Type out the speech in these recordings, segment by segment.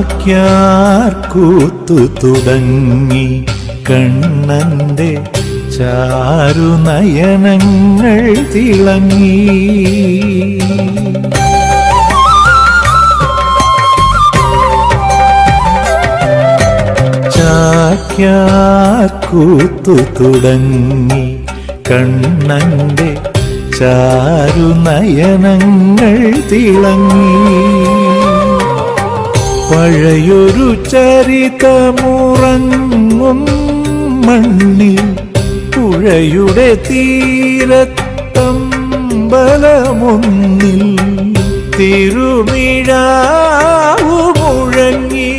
ചാക്യാർ കൂത്തു തുടങ്ങി കണ്ണന്റെ ചാരുനയനങ്ങൾ തിളങ്ങി. ചാക്യാർ കൂത്തു തുടങ്ങി കണ്ണന്റെ ചാരുനയനങ്ങൾ തിളങ്ങി. പഴയൊരു ചരിതമുറങ്ങും മണ്ണിൽ പുഴയുടെ തീരത്തമ്പലമൊന്നിൽ തിരുമിഴാവു മുഴങ്ങി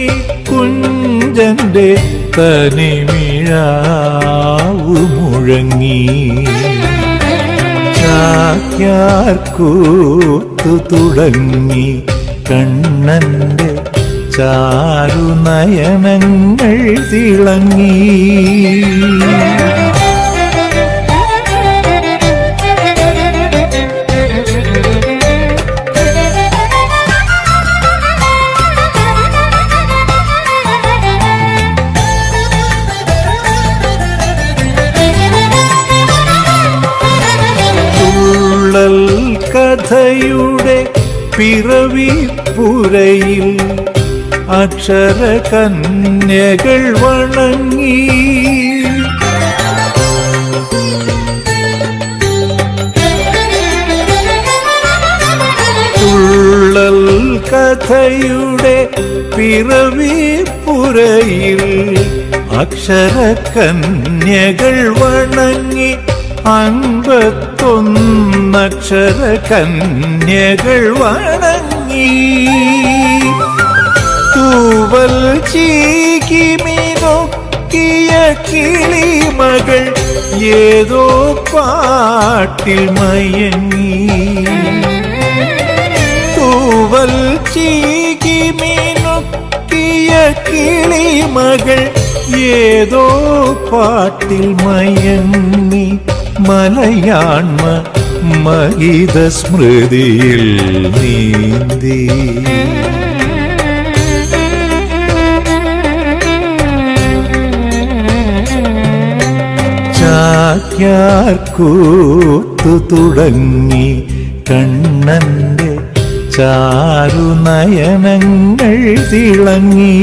കുഞ്ചന്റെ തനിമിഴാവു മുഴങ്ങി. ചാക്യാർക്കൂത്തു തുടങ്ങി കണ്ണന്റെ ചാരുനയനങ്ങൾ തിളങ്ങി. കഥയുടെ പിറവി പുരയിൽ അക്ഷര കന്യകൾ വണങ്ങി. തുള്ളൽ കഥയുടെ പിറവി പുരയിൽ അക്ഷര കന്യകൾ വണങ്ങി. അൻപത്തൊന്നക്ഷര കന്യകൾ വണങ്ങി. தூவல் சீகி மீனொக்கிய கிளி மகள் ஏதோ பாட்டில் மயங்கி. தூவல் சீகி மீனொக்கிய கிளி மகள் ஏதோ பாட்டில் மயங்கி. மலையாண்ம மகித ஸ்மிருதியில் நீந்தி. ചാക്യാർ കൂത്തു തുടങ്ങി കണ്ണന്റെ ചാരുനയനങ്ങൾ തിളങ്ങി.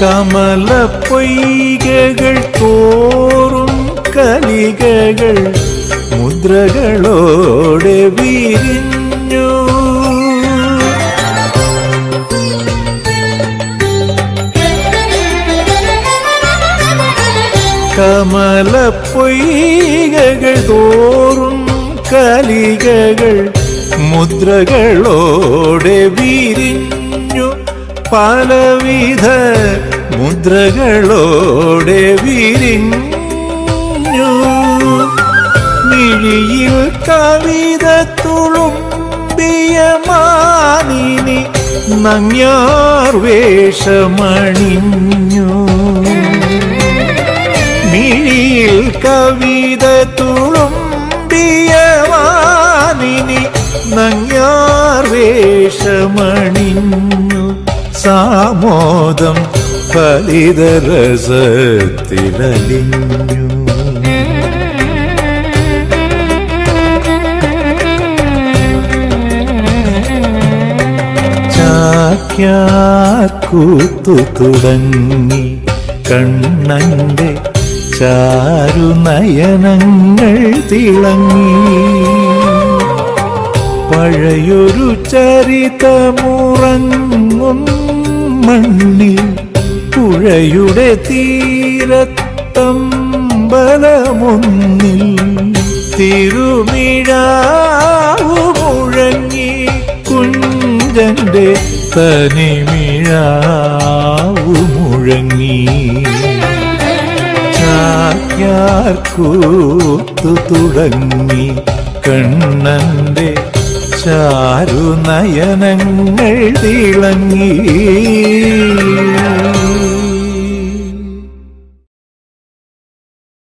കമല പൊയ്കകൾ തോറും കലികകൾ മുദ്രകളോടെ വിരിഞ്ഞു. കമല പൊയ്കകൾ തോറും കലികകൾ മുദ്രകളോടെ വിരിഞ്ഞു. പലവിധ മുദ്രകളോടെ വിരിഞ്ഞു. മിഴിയിൽ കവിത തുളുമ്പിയ മാനിനി നങ്യാർ വേഷമണിഞ്ഞു. മിഴിയിൽ കവിത തുളുമ്പിയ നങ്യാർ വേഷമണിഞ്ഞു സാമോദം ഫലിതരസത്തിലലിഞ്ഞു ചാക്യാർ കൂത്തു തുടങ്ങി കണ്ണന്റെ ചാരുനയനങ്ങൾ തിളങ്ങി. പഴയൊരു ചരിതമുറങ്ങും മണ്ണിൽ പുഴയുടെ തീരത്തമ്പലമൊന്നിൽ തിരുമിഴാവു മുഴങ്ങി കുഞ്ചന്റെ തനിമിഴാവു മുഴങ്ങി. ചാക്യാർ കൂത്തു തുടങ്ങി കണ്ണന്റെ ചാരുനയനങ്ങൾ തിളങ്ങി.